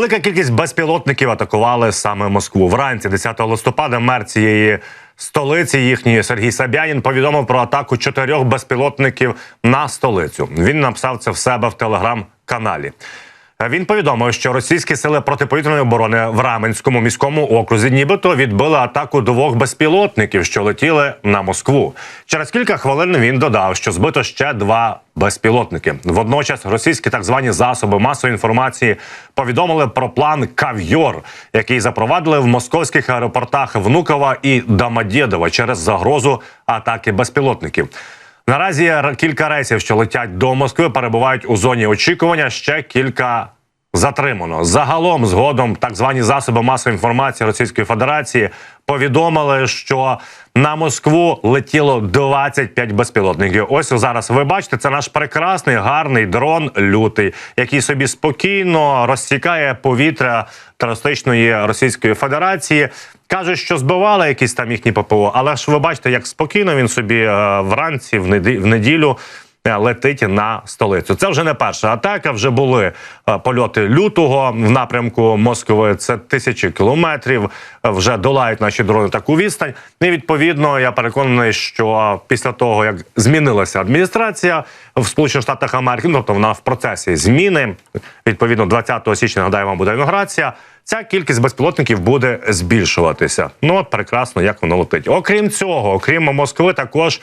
Велика кількість безпілотників атакували саме Москву. Вранці 10 листопада мер цієї столиці їхньої Сергій Сабянін повідомив про атаку чотирьох безпілотників на столицю. Він написав це в себе в телеграм-каналі. Він повідомив, що російські сили протиповітряної оборони в Раменському міському окрузі нібито відбили атаку двох безпілотників, що летіли на Москву. Через кілька хвилин він додав, що збито ще два безпілотники. Водночас російські так звані засоби масової інформації повідомили про план Кав'йор, який запровадили в московських аеропортах Внукова і Домодєдова через загрозу атаки безпілотників. Наразі кілька рейсів, що летять до Москви, перебувають у зоні очікування. Ще кілька затримано. Загалом, згодом, так звані засоби масової інформації Російської Федерації повідомили, що на Москву летіло 25 безпілотників. Ось зараз ви бачите, це наш прекрасний гарний дрон лютий, який собі спокійно розсікає повітря терористичної Російської Федерації. Каже, що збивали якісь там їхні ППО, але ж ви бачите, як спокійно він собі е, вранці в неді- в неділю. Е, Летить на столицю. Це вже не перша атака. Вже були е, польоти лютого в напрямку Москви. Це тисячі кілометрів. Е, Вже долають наші дрони таку відстань. І відповідно, я переконаний, що після того як змінилася адміністрація в Сполучених Штатах Америки, ну, тобто вона в процесі зміни. Відповідно, 20 січня нагадаю, вам буде інаугурація. Ця кількість безпілотників буде збільшуватися. Ну от прекрасно, як воно летить. Окрім цього, окрім Москви, також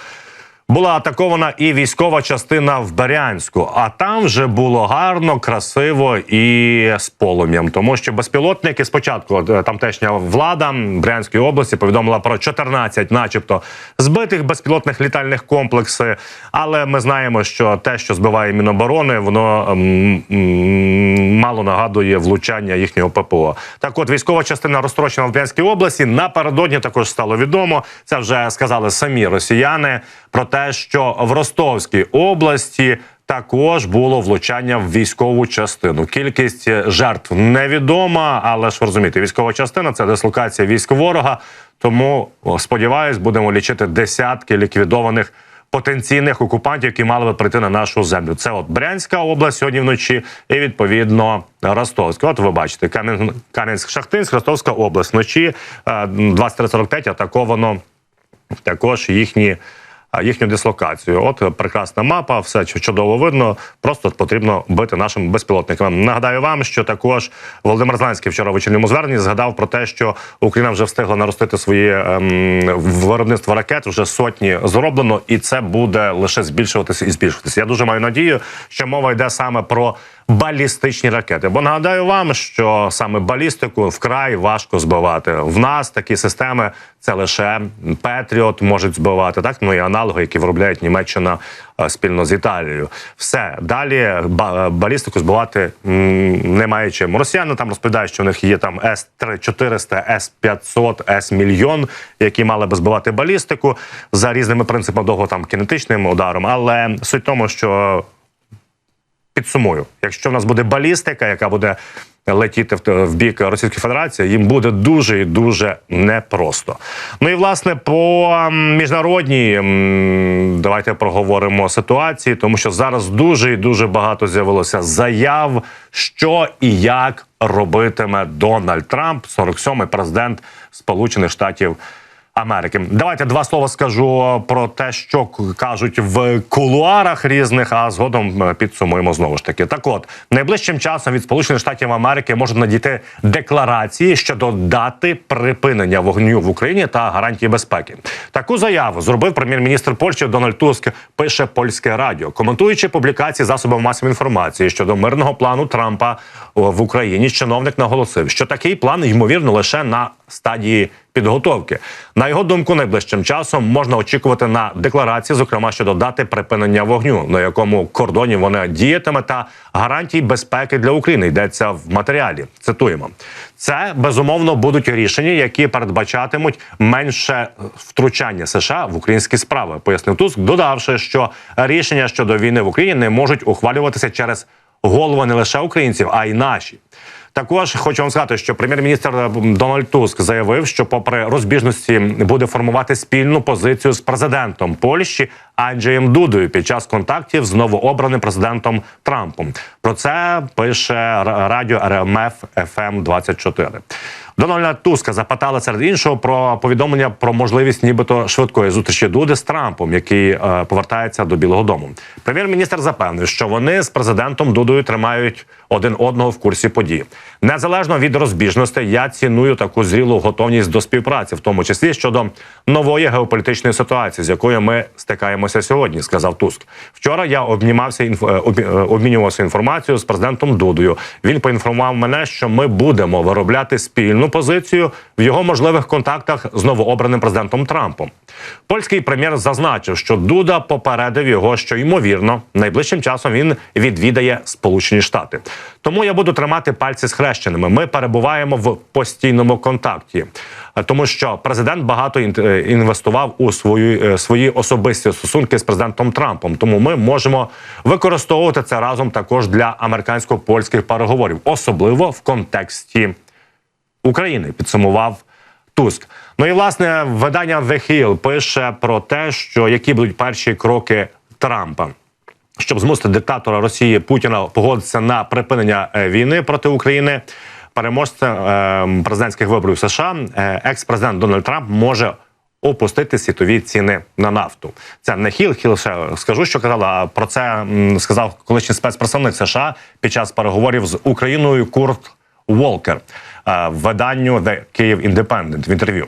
була атакована і військова частина в Берянську. А там вже було гарно, красиво і з полум'ям. Тому що безпілотники спочатку е, тамтешня влада Брянської області повідомила про 14, начебто, збитих безпілотних літальних комплексів. Але ми знаємо, що те, що збиває Міноборони, воно м, м, мало нагадує влучання їхнього ППО. Так, от військова частина розтрощена в Брянській області. Напередодні також стало відомо. Це вже сказали самі росіяни про те, що в Ростовській області. Також було влучання в військову частину. Кількість жертв невідома, але ж розумієте, військова частина це дислокація військ ворога. Тому сподіваюсь, будемо лічити десятки ліквідованих потенційних окупантів, які мали би прийти на нашу землю. Це от Брянська область сьогодні вночі, і відповідно Ростовська. От ви бачите, Кам'янськ-Шахтинськ, Ростовська область вночі е, 23.45 атаковано також їхні. Їхню дислокацію, от прекрасна мапа, все чудово видно. Просто потрібно бити нашим безпілотникам. Нагадаю вам, що також Володимир Зеленський вчора в вечірньому зверненні згадав про те, що Україна вже встигла наростити своє ем, виробництво ракет. Вже сотні зроблено, і це буде лише збільшуватися і збільшуватися. Я дуже маю надію, що мова йде саме про балістичні ракети. Бо нагадаю вам, що саме балістику вкрай важко збивати. В нас такі системи це лише Петріот можуть збивати, так ну і аналоги, які виробляють Німеччина е, спільно з Італією. Все далі ба- балістику збивати немає чим. Росіяни там розповідають, що в них є там с 400 с 500 с мільйон, які мали би збивати балістику за різними принципами довго там кінетичним ударом. Але суть в тому, що підсумую, якщо в нас буде балістика, яка буде летіти в, бік Російської Федерації, їм буде дуже і дуже непросто. Ну і власне по міжнародній давайте проговоримо ситуації, тому що зараз дуже і дуже багато з'явилося заяв, що і як робитиме Дональд Трамп, 47-й президент Сполучених Штатів. Америки. Давайте два слова скажу про те, що кажуть в кулуарах різних, а згодом е, підсумуємо знову ж таки. Так, от найближчим часом від Сполучених Штатів Америки можуть надійти декларації щодо дати припинення вогню в Україні та гарантії безпеки. Таку заяву зробив прем'єр-міністр Польщі Дональд Туск. Пише польське радіо, коментуючи публікації засобів масової інформації щодо мирного плану Трампа в Україні. Чиновник наголосив, що такий план ймовірно лише на стадії підготовки. На його думку, найближчим часом можна очікувати на декларації, зокрема щодо дати припинення вогню, на якому кордоні вона діятиме, та гарантій безпеки для України йдеться в матеріалі. Цитуємо. Це безумовно будуть рішення, які передбачатимуть менше втручання США в українські справи, пояснив Туск, додавши, що рішення щодо війни в Україні не можуть ухвалюватися через голови не лише українців, а й наші. Також хочу вам сказати, що прем'єр-міністр е, Дональд Туск заявив, що, попри розбіжності, буде формувати спільну позицію з президентом Польщі Анджеєм Дудою під час контактів з новообраним президентом Трампом. Про це пише радіо РМФ ФМ 24 Дональда Туска запитали серед іншого про повідомлення про можливість, нібито швидкої зустрічі Дуди з Трампом, який е, повертається до Білого Дому. Прем'єр-міністр запевнив, що вони з президентом Дудою тримають один одного в курсі подій. Незалежно від розбіжностей, я ціную таку зрілу готовність до співпраці, в тому числі щодо нової геополітичної ситуації, з якою ми стикаємося сьогодні, сказав Туск. Вчора я обнімався інф... е, е, обмінювався інформацією з президентом Дудою. Він поінформував мене, що ми будемо виробляти спільну позицію в його можливих контактах з новообраним президентом Трампом. Польський прем'єр зазначив, що Дуда попередив його, що ймовірно найближчим часом він відвідає Сполучені Штати. Тому я буду тримати пальці схрещеними. Ми перебуваємо в постійному контакті, тому що президент багато е, інвестував у свої, е, свої особисті стосунки з президентом Трампом. Тому ми можемо використовувати це разом також для американсько-польських переговорів, особливо в контексті України, підсумував Туск. Ну і власне видання The Hill пише про те, що які будуть перші кроки Трампа. Щоб змусити диктатора Росії Путіна погодитися на припинення е, війни проти України, переможця е, президентських виборів США, е, екс-президент Дональд Трамп може опустити світові ціни на нафту. Це не хіл, хіл ще скажу, що казала. Про це сказав колишній спецпредставник США під час переговорів з Україною Курт Волкер виданню The Kyiv Independent в інтерв'ю.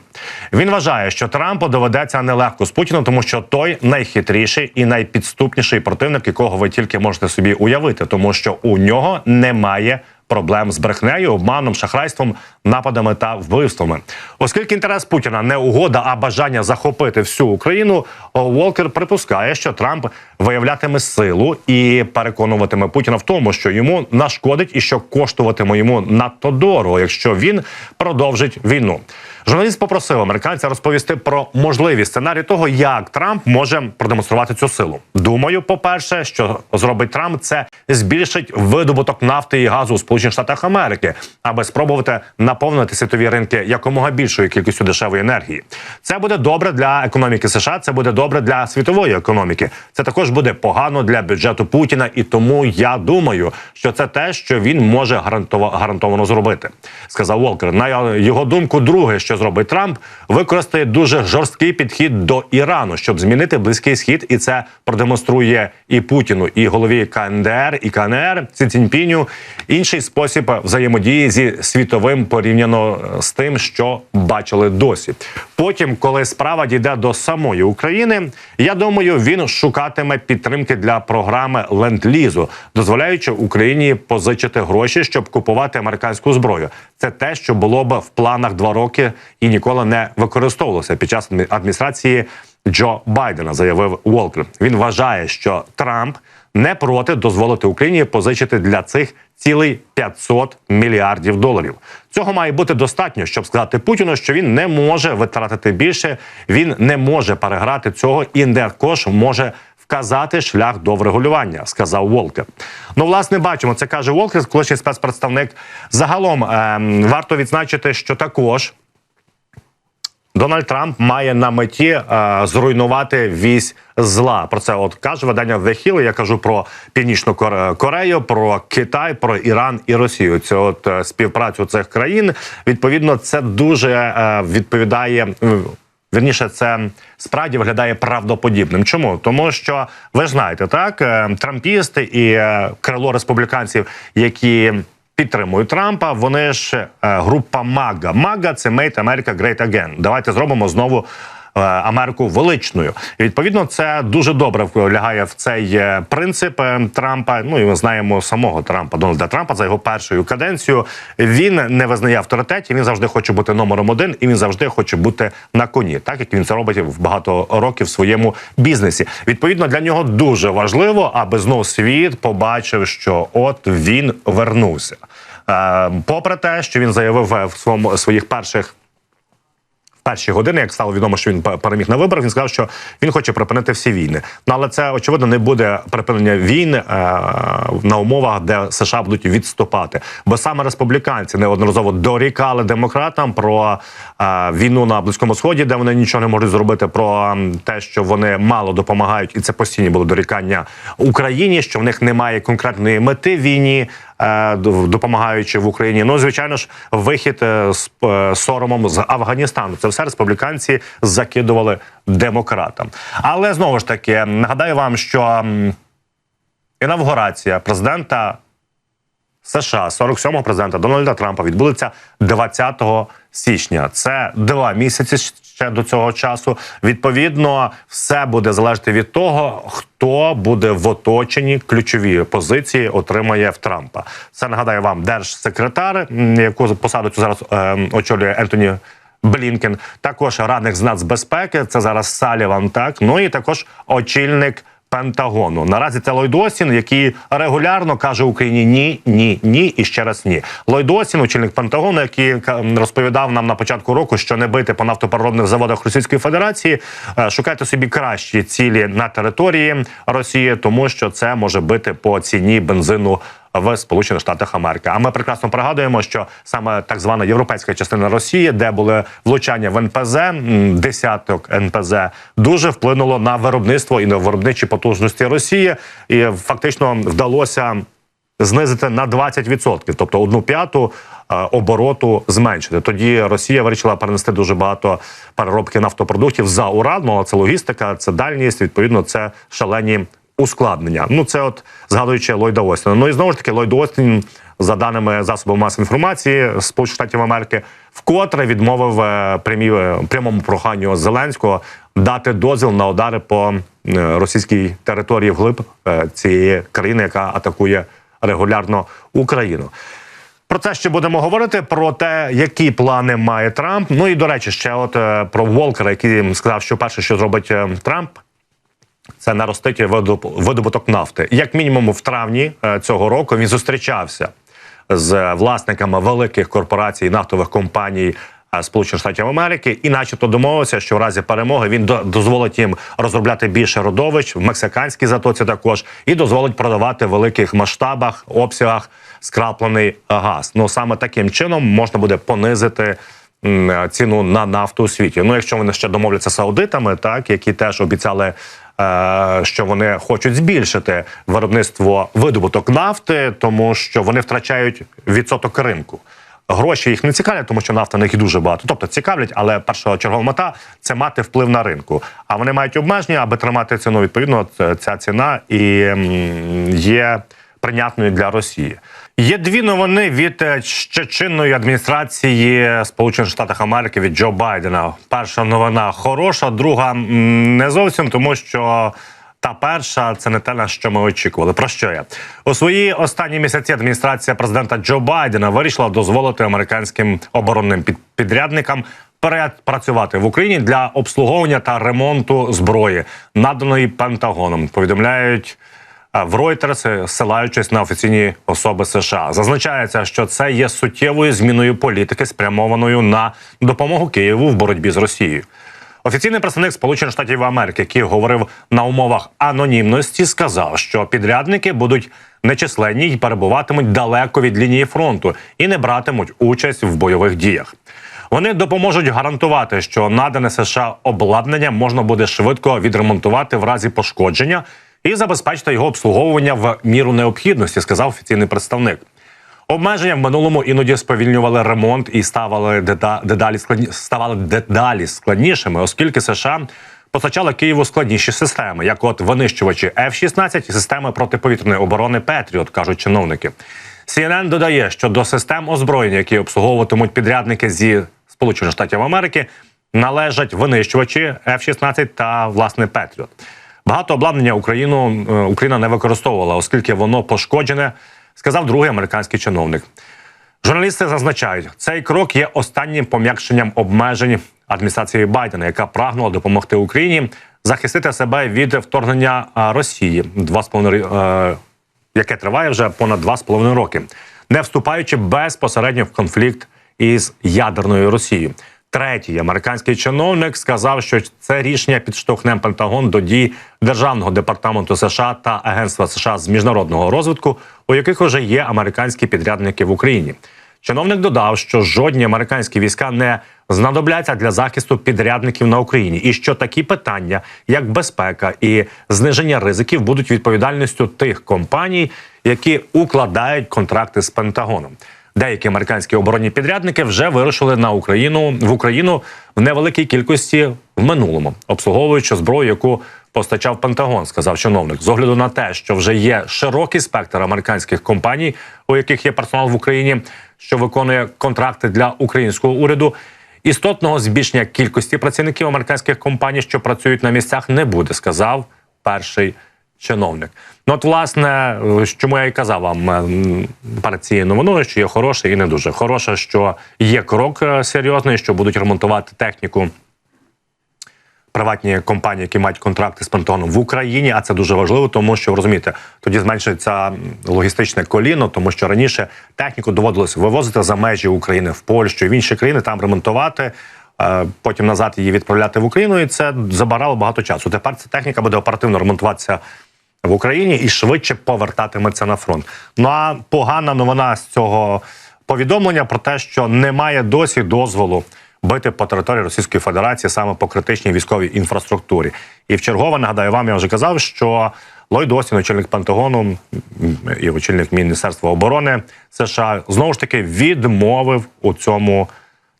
Він вважає, що Трампу доведеться нелегко з Путіним, тому що той найхитріший і найпідступніший противник, якого ви тільки можете собі уявити, тому що у нього немає. Проблем з брехнею, обманом, шахрайством, нападами та вбивствами, оскільки інтерес Путіна не угода, а бажання захопити всю Україну. Волкер припускає, що Трамп виявлятиме силу і переконуватиме Путіна в тому, що йому нашкодить і що коштуватиме йому надто дорого, якщо він продовжить війну. Журналіст попросив американця розповісти про можливі сценарії того, як Трамп може продемонструвати цю силу. Думаю, по-перше, що зробить Трамп, це збільшить видобуток нафти і газу у Сполучених Штатах Америки, аби спробувати наповнити світові ринки якомога більшою кількістю дешевої енергії. Це буде добре для економіки США. Це буде добре для світової економіки. Це також буде погано для бюджету Путіна, і тому я думаю, що це те, що він може гарантовано зробити, сказав Волкер. На його думку, друге, що зробить Трамп, використає дуже жорсткий підхід до Ірану, щоб змінити близький схід, і це продемонструє і Путіну, і голові КНДР, і КНР Сі Цзіньпіню інший спосіб взаємодії зі світовим порівняно з тим, що бачили досі. Потім, коли справа дійде до самої України, я думаю, він шукатиме підтримки для програми ленд-лізу, дозволяючи Україні позичити гроші, щоб купувати американську зброю. Це те, що було б в планах два роки і ніколи не використовувалося під час адміністрації Джо Байдена, заявив Волкер. Він вважає, що Трамп не проти дозволити Україні позичити для цих цілий 500 мільярдів доларів. Цього має бути достатньо, щоб сказати Путіну, що він не може витратити більше, він не може переграти цього і не також може вказати шлях до врегулювання, сказав Волкер. Ну, власне, бачимо, це каже Волкер, колишній спецпредставник. Загалом ем, варто відзначити, що також. Дональд Трамп має на меті е, зруйнувати вісь зла. Про це от каже видання The Hill. Я кажу про північну Коре- Корею, про Китай, про Іран і Росію. Це от е, співпрацю цих країн. Відповідно, це дуже е, відповідає. м, Вірніше, це справді виглядає правдоподібним. Чому? Тому що ви знаєте, так е, трампісти і е, крило республіканців, які підтримують Трампа. Вони ж е, група МАГА. МАГА – це Made America Great Again. Давайте зробимо знову. Е, Америку величною і відповідно це дуже добре лягає в цей е, принцип е, Трампа. Ну і ми знаємо самого Трампа Дональда Трампа за його першою каденцію. Він не визнає авторитетів. Він завжди хоче бути номером один, і він завжди хоче бути на коні, так як він це робить в багато років в своєму бізнесі. Відповідно, для нього дуже важливо, аби знов світ побачив, що от він вернувся. Попри те, що він заявив в своєму своїх перших перші години, як стало відомо, що він переміг на виборах, він сказав, що він хоче припинити всі війни. Ну але це очевидно не буде припинення війн е, на умовах, де США будуть відступати. Бо саме республіканці неодноразово дорікали демократам про е, війну на близькому сході, де вони нічого не можуть зробити, про те, що вони мало допомагають, і це постійні були дорікання Україні, що в них немає конкретної мети війні. Е, Допомагаючи в Україні, ну звичайно ж, вихід е, з е, соромом з Афганістану. Це все республіканці закидували демократам. Але знову ж таки нагадаю вам, що інавгурація президента США, 47-го президента Дональда Трампа відбудеться 20 січня. Це два місяці ще до цього часу. Відповідно, все буде залежати від того, хто буде в оточенні ключові позиції отримає в Трампа. Це нагадаю вам держсекретар, яку посаду цю зараз е, очолює Ентоні. Блінкен, також радник з нацбезпеки. Це зараз Саліван. Так ну і також очільник Пентагону. Наразі це Лойдосін, який регулярно каже Україні ні, ні, ні і ще раз ні. Лойдосін, очільник Пентагону, який ка- розповідав нам на початку року, що не бити по нафтопереробних заводах Російської Федерації. е, Шукайте собі кращі цілі на території Росії, тому що це може бити по ціні бензину. В Сполучених Штатах Америки, а ми прекрасно пригадуємо, що саме так звана європейська частина Росії, де були влучання в НПЗ, десяток НПЗ, дуже вплинуло на виробництво і на виробничі потужності Росії, і фактично вдалося знизити на 20%, тобто одну п'яту е, обороту зменшити. Тоді Росія вирішила перенести дуже багато переробки нафтопродуктів за Урал. Ну, але це логістика, це дальність. Відповідно, це шалені ускладнення. Ну це от згадуючи Ллойда Остіна. Ну і знову ж таки, Ллойд Остін, за даними засобів масової інформації Сполучених Штатів Америки, вкотре відмовив е, прямі, е, прямому проханню Зеленського дати дозвіл на удари по е, російській території вглиб цієї країни, яка атакує регулярно Україну. Про це ще будемо говорити про те, які плани має Трамп. Ну і до речі, ще от про Волкера, який сказав, що перше, що зробить Трамп, це наростить видоб- видобуток нафти. Як мінімум, в травні е, цього року він зустрічався з власниками великих корпорацій нафтових компаній. е, Сполучених Штатів Америки, і, начебто, домовився, що в разі перемоги він дозволить їм розробляти більше родовищ в мексиканській затоці, також і дозволить продавати в великих масштабах, обсягах скраплений газ. Ну саме таким чином можна буде понизити е, ціну на нафту у світі. Ну, якщо вони ще домовляться з саудитами, так які теж обіцяли. Е, Що вони хочуть збільшити виробництво видобуток нафти, тому що вони втрачають відсоток ринку. Гроші їх не цікавлять, тому що нафта на них і дуже багато. Тобто цікавлять, але перша чергова мета це мати вплив на ринку. А вони мають обмеження, аби тримати ціну. Відповідно, ця ціна і є прийнятною для Росії. Є дві новини від ще чинної адміністрації Сполучених Штатів Америки від Джо Байдена. Перша новина хороша, друга не зовсім, тому що. Та перша це не те, на що ми очікували. Про що я у свої останні місяці адміністрація президента Джо Байдена вирішила дозволити американським оборонним під- підрядникам перепрацювати в Україні для обслуговування та ремонту зброї, наданої Пентагоном. Повідомляють в Reuters, ссилаючись на офіційні особи США. Зазначається, що це є суттєвою зміною політики, спрямованою на допомогу Києву в боротьбі з Росією. Офіційний представник Сполучених Штатів Америки, який говорив на умовах анонімності, сказав, що підрядники будуть нечисленні й перебуватимуть далеко від лінії фронту і не братимуть участь в бойових діях. Вони допоможуть гарантувати, що надане США обладнання можна буде швидко відремонтувати в разі пошкодження і забезпечити його обслуговування в міру необхідності, сказав офіційний представник. Обмеження в минулому іноді сповільнювали ремонт і ставали деда- дедалі складні ставали дедалі складнішими, оскільки США постачали Києву складніші системи, як от винищувачі F-16 і системи протиповітряної оборони Петріот, кажуть чиновники. CNN додає, що до систем озброєння, які обслуговуватимуть підрядники зі Сполучених Штатів Америки, належать винищувачі F-16 та власне Петріот. Багато обладнання Україну е, Україна не використовувала, оскільки воно пошкоджене, сказав другий американський чиновник. Журналісти зазначають, цей крок є останнім пом'якшенням обмежень адміністрації Байдена, яка прагнула допомогти Україні захистити себе від вторгнення Росії два з е, яке триває вже понад два з половиною роки, не вступаючи безпосередньо в конфлікт із ядерною Росією. Третій американський чиновник сказав, що це рішення підштовхне Пентагон до дій Державного департаменту США та Агентства США з міжнародного розвитку, у яких вже є американські підрядники в Україні. Чиновник додав, що жодні американські війська не знадобляться для захисту підрядників на Україні, і що такі питання, як безпека і зниження ризиків, будуть відповідальністю тих компаній, які укладають контракти з Пентагоном. Деякі американські оборонні підрядники вже вирушили на Україну в Україну в невеликій кількості в минулому, обслуговуючи зброю, яку постачав Пентагон, сказав чиновник. З огляду на те, що вже є широкий спектр американських компаній, у яких є персонал в Україні, що виконує контракти для українського уряду. Істотного збільшення кількості працівників американських компаній, що працюють на місцях, не буде, сказав перший чиновник. Ну, от, власне, чому я і казав вам е, перед цією новиною, що є хороше і не дуже хороше, що є крок е, серйозний, що будуть ремонтувати техніку. Приватні компанії, які мають контракти з Пентагоном в Україні, а це дуже важливо, тому що розумієте, тоді зменшується логістичне коліно, тому що раніше техніку доводилось вивозити за межі України в Польщу і в інші країни, там ремонтувати, е, потім назад її відправляти в Україну, і це забирало багато часу. Тепер ця техніка буде оперативно ремонтуватися в Україні і швидше повертатиметься на фронт. Ну а погана новина з цього повідомлення про те, що немає досі дозволу бити по території Російської Федерації саме по критичній військовій інфраструктурі. І в чергове нагадаю вам, я вже казав, що Ллойд Остін, очільник Пентагону і очільник Міністерства оборони США, знову ж таки відмовив у цьому.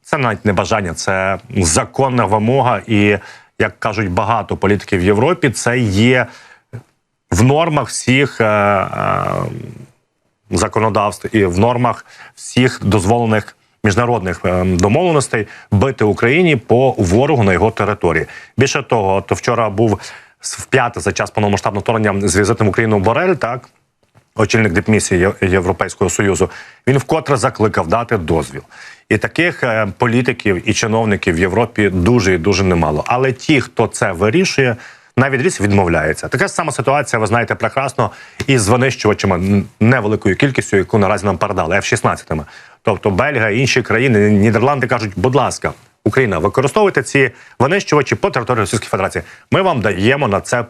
Це навіть не бажання, це законна вимога. І як кажуть багато політиків в Європі, це є в нормах всіх е, е, законодавств і в нормах всіх дозволених міжнародних е, домовленостей бити Україні по ворогу на його території. Більше того, от вчора був вп'яте за час повномасштабного вторгнення з візитом в Україну Борель, так очільник дипмісії Європейського союзу, він вкотре закликав дати дозвіл. І таких політиків і чиновників в Європі дуже і дуже немало. Але ті, хто це вирішує, на відріз відмовляється. Така ж сама ситуація, ви знаєте прекрасно, із винищувачами невеликою кількістю, яку наразі нам передали, F-16. Тобто Бельгія, інші країни, Нідерланди кажуть, будь ласка, Україна, використовуйте ці винищувачі по території Російської Федерації. Ми вам даємо на це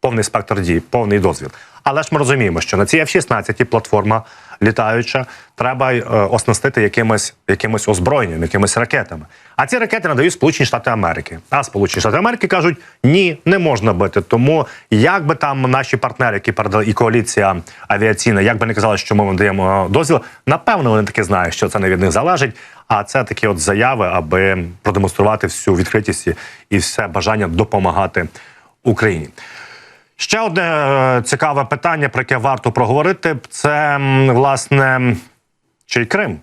повний спектр дій, повний дозвіл. Але ж ми розуміємо, що на цій F-16 платформа літаюча треба е, оснастити якимось, якимось озброєнням, якимись ракетами. А ці ракети надають Сполучені Штати Америки. А Сполучені Штати Америки кажуть, ні, не можна бити. Тому як би там наші партнери, які передали і коаліція авіаційна, як би не казали, що ми вам даємо дозвіл, напевно, вони таки знають, що це не від них залежить. А це такі от заяви, аби продемонструвати всю відкритість і все бажання допомагати Україні. Ще одне е, цікаве питання, про яке варто проговорити, це власне чий Крим.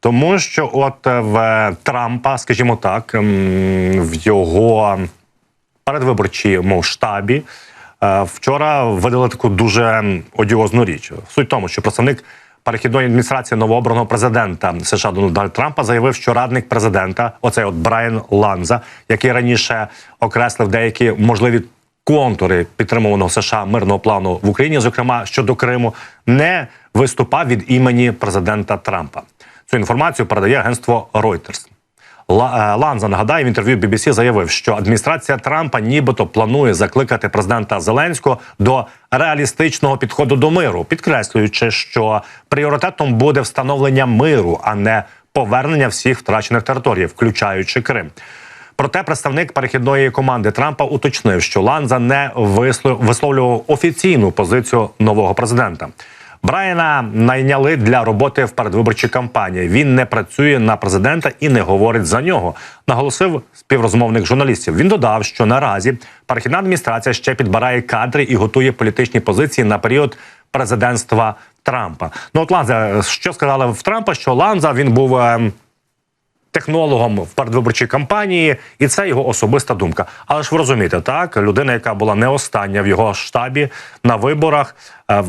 Тому що, от е, в Трампа, скажімо так, в його передвиборчому штабі е, вчора видали таку дуже одіозну річ. Суть в тому, що представник перехідної адміністрації новообраного президента США Дональда Трампа заявив, що радник президента, оцей от Брайан Ланза, який раніше окреслив деякі можливі контури підтримуваного США мирного плану в Україні, зокрема щодо Криму, не виступав від імені президента Трампа. Цю інформацію передає агентство Reuters. Е, Ланза нагадаю в інтерв'ю BBC заявив, що адміністрація Трампа нібито планує закликати президента Зеленського до реалістичного підходу до миру, підкреслюючи, що пріоритетом буде встановлення миру, а не повернення всіх втрачених територій, включаючи Крим. Проте представник перехідної команди Трампа уточнив, що Ланза не вислов- висловлював офіційну позицію нового президента. Брайана найняли для роботи в передвиборчій кампанії. Він не працює на президента і не говорить за нього. Наголосив співрозмовник журналістів. Він додав, що наразі перехідна адміністрація ще підбирає кадри і готує політичні позиції на період президентства Трампа. Ну от Ланза, що сказали в Трампа? Що Ланза він був. ем, технологом в передвиборчій кампанії, і це його особиста думка. Але ж ви розумієте, так людина, яка була не остання в його штабі на виборах, е,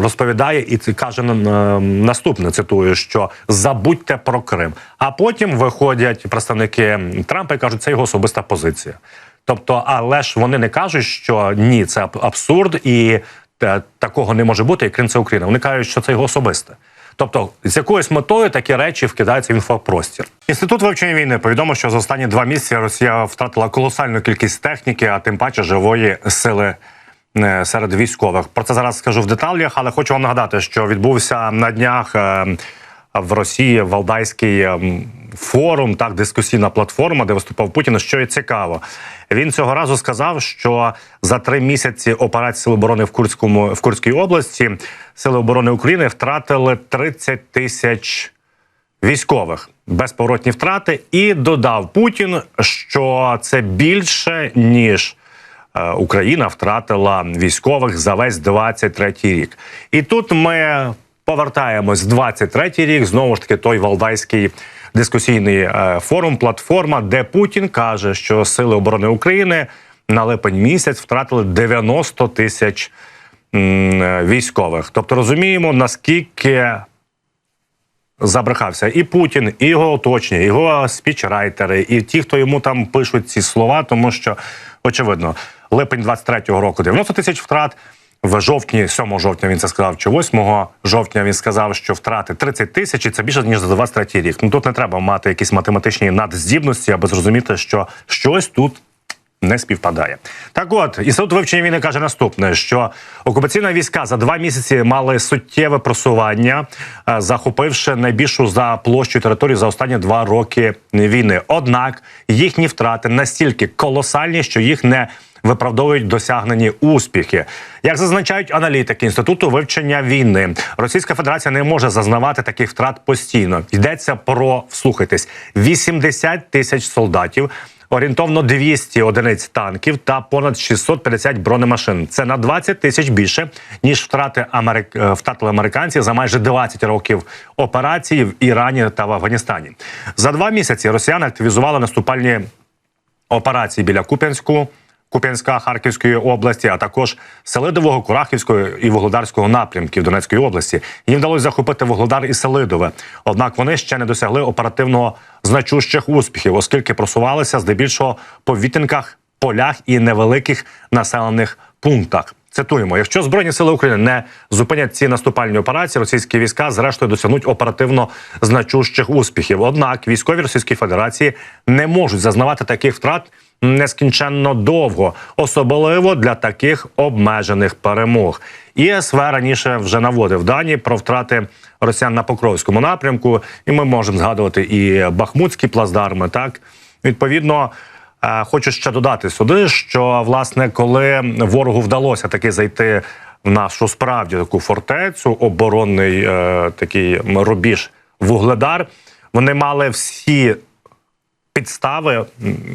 розповідає і каже наступне: цитую, що забудьте про Крим. А потім виходять представники Трампа і кажуть, це його особиста позиція. Тобто, але ж вони не кажуть, що ні, це абсурд і е, такого не може бути, і Крим це Україна. Вони кажуть, що це його особисте. Тобто, з якоюсь метою такі речі вкидаються в інфопростір. Інститут вивчення війни повідомив, що за останні два місяці Росія втратила колосальну кількість техніки, а тим паче живої сили е, серед військових. Про це зараз скажу в деталях, але хочу вам нагадати, що відбувся на днях е, в Росії Валдайський ем, форум, так дискусійна платформа, де виступав Путін. Що є цікаво, він цього разу сказав, що за три місяці операції Сил оборони в Курському в Курській області сили оборони України втратили 30 тисяч військових безповоротні втрати, і додав Путін, що це більше ніж. е, Україна втратила військових за весь 23-й рік. І тут ми повертаємось в 23-й рік. Знову ж таки, той валдайський дискусійний е, форум, платформа, де Путін каже, що сили оборони України на липень місяць втратили 90 тисяч військових. Тобто розуміємо, наскільки забрехався і Путін, і його оточення, його спічрайтери, і ті, хто йому там пишуть ці слова, тому що очевидно, липень 23-го року 90 тисяч втрат. В жовтні, 7 жовтня він це сказав, чи 8 жовтня він сказав, що втрати 30 тисяч, це більше ніж за 23 рік. Ну тут не треба мати якісь математичні надздібності, аби зрозуміти, що щось тут не співпадає. Так от, інститут вивчення війни каже наступне: що окупаційні війська за два місяці мали суттєве просування, е, захопивши найбільшу за площу територію за останні два роки війни. Однак їхні втрати настільки колосальні, що їх не Виправдовують досягнені успіхи, як зазначають аналітики інституту вивчення війни. Російська Федерація не може зазнавати таких втрат постійно. Йдеться про вслухайтесь 80 тисяч солдатів, орієнтовно 200 одиниць танків та понад 650 бронемашин. Це на 20 тисяч більше ніж втрати Америк... е, втратили американці за майже 20 років операції в Ірані та в Афганістані. За два місяці росіяни активізували наступальні операції біля Куп'янську. Куп'янська Харківської області, а також Селидового, Курахівського і Вогледарського напрямків Донецької області. Їм вдалося захопити Вогледар і Селидове. Однак вони ще не досягли оперативного значущих успіхів, оскільки просувалися здебільшого по вітинках, полях і невеликих населених пунктах. Цитуємо: якщо збройні сили України не зупинять ці наступальні операції, російські війська зрештою досягнуть оперативно значущих успіхів. Однак військові Російської Федерації не можуть зазнавати таких втрат нескінченно довго, особливо для таких обмежених перемог. ІСВ раніше вже наводив дані про втрати росіян на Покровському напрямку, і ми можемо згадувати і Бахмутські плацдарми. Так відповідно. Хочу ще додати сюди, що власне, коли ворогу вдалося таки зайти в нашу справді таку фортецю, оборонний е, такий рубіж Вугледар, вони мали всі підстави,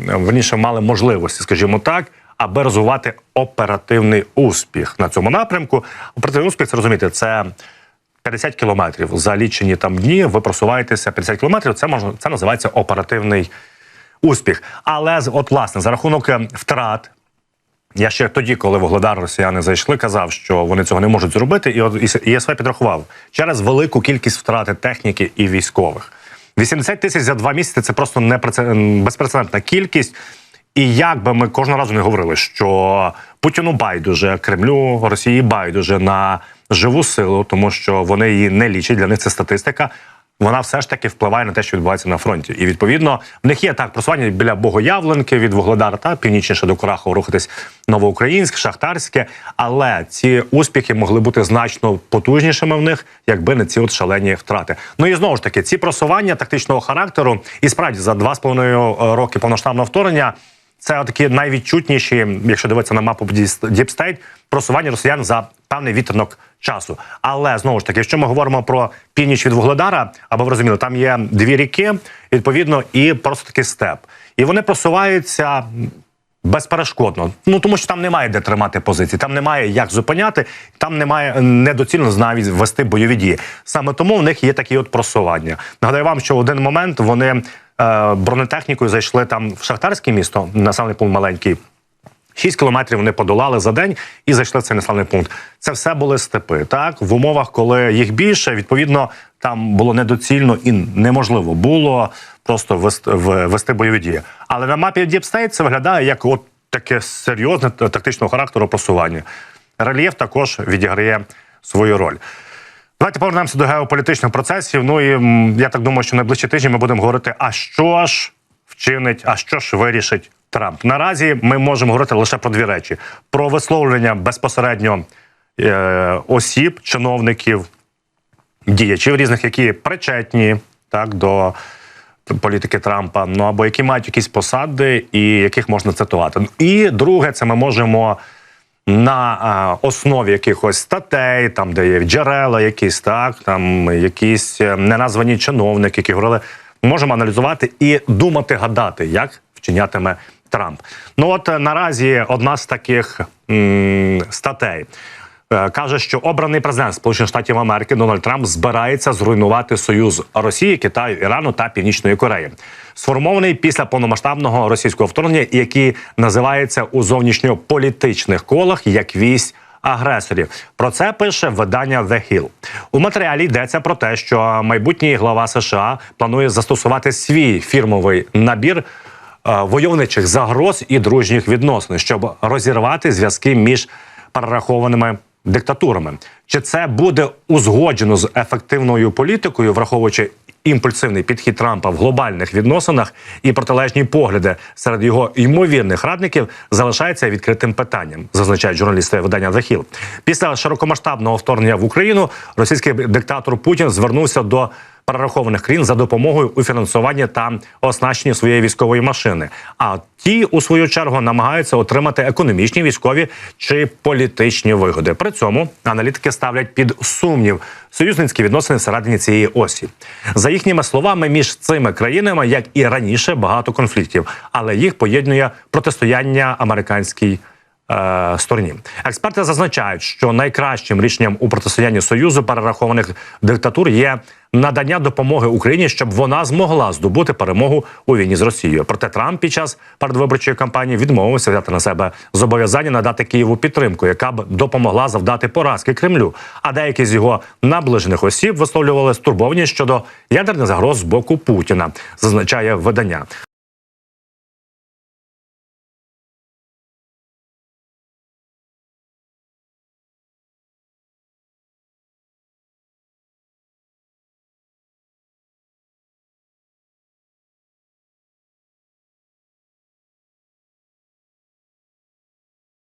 верніше мали можливості, скажімо так, аби розвивати оперативний успіх на цьому напрямку. Оперативний успіх, це розумієте, це 50 кілометрів за лічені там дні. Ви просуваєтеся 50 кілометрів. Це можна це називається оперативний успіх. Але от власне за рахунок е, втрат. Я ще тоді, коли в росіяни зайшли, казав, що вони цього не можуть зробити, і от ЄСВ підрахував через велику кількість втрати техніки і військових. 80 тисяч за два місяці це просто безпрецедентна кількість. І як би ми кожного разу не говорили, що Путіну байдуже, Кремлю, Росії байдуже на живу силу, тому що вони її не лічать. Для них це статистика. Вона все ж таки впливає на те, що відбувається на фронті. І відповідно в них є так просування біля Богоявленки від Вугледара та північніше до Курахова рухатись Новоукраїнськ, Шахтарське. Але ці успіхи могли бути значно потужнішими в них, якби не ці от шалені втрати. Ну і знову ж таки, ці просування тактичного характеру, і справді за два з половиною е, роки повноштабного вторгнення. Це такі найвідчутніші, якщо дивитися на мапу State, просування росіян за певний відтинок часу. Але знову ж таки, якщо ми говоримо про північ від Вугледара, аби ви розуміли, там є дві ріки, відповідно, і просто такий степ. І вони просуваються безперешкодно. Ну тому що там немає де тримати позиції, там немає як зупиняти, там немає недоцільно навіть вести бойові дії. Саме тому в них є такі от просування. Нагадаю вам, що в один момент вони е, бронетехнікою зайшли там в шахтарське місто, населений пункт маленький. 6 кілометрів вони подолали за день і зайшли в цей населений пункт. Це все були степи. Так в умовах, коли їх більше, відповідно, там було недоцільно і неможливо було просто вести, вести бойові дії. Але на мапі State це виглядає як от таке серйозне тактичного характеру просування. Рельєф також відіграє свою роль. Давайте повернемося до геополітичних процесів. Ну і я так думаю, що найближчі тижні ми будемо говорити, а що ж вчинить, а що ж вирішить Трамп. Наразі ми можемо говорити лише про дві речі: про висловлення безпосередньо е, осіб, чиновників, діячів різних, які причетні так до політики Трампа, ну або які мають якісь посади, і яких можна цитувати. І друге, це ми можемо на основі якихось статей, там де є джерела, якісь так, там якісь е, неназвані чиновники, які говорили, можемо аналізувати і думати, гадати, як вчинятиме Трамп. Ну от е, наразі одна з таких м, статей. Е, Каже, що обраний президент Сполучених Штатів Америки Дональд Трамп збирається зруйнувати союз Росії, Китаю, Ірану та Північної Кореї, сформований після повномасштабного російського вторгнення, який називається у зовнішньополітичних колах як вісь агресорів. Про це пише видання The Hill. У матеріалі йдеться про те, що майбутній глава США планує застосувати свій фірмовий набір е, войовничих загроз і дружніх відносин, щоб розірвати зв'язки між перерахованими диктатурами. Чи це буде узгоджено з ефективною політикою, враховуючи імпульсивний підхід Трампа в глобальних відносинах і протилежні погляди серед його ймовірних радників залишається відкритим питанням, зазначають журналісти видання The Hill. Після широкомасштабного вторгнення в Україну російський диктатор Путін звернувся до перерахованих країн за допомогою у фінансуванні та оснащенні своєї військової машини. А ті, у свою чергу, намагаються отримати економічні, військові чи політичні вигоди. При цьому аналітики ставлять під сумнів союзницькі відносини всередині цієї осі. За їхніми словами, між цими країнами, як і раніше, багато конфліктів, але їх поєднує протистояння американській е, стороні. Експерти зазначають, що найкращим рішенням у протистоянні союзу перерахованих диктатур є надання допомоги Україні, щоб вона змогла здобути перемогу у війні з Росією. Проте Трамп під час передвиборчої кампанії відмовився взяти на себе зобов'язання надати Києву підтримку, яка б допомогла завдати поразки Кремлю. А деякі з його наближених осіб висловлювали стурбованість щодо ядерних загроз з боку Путіна, зазначає видання.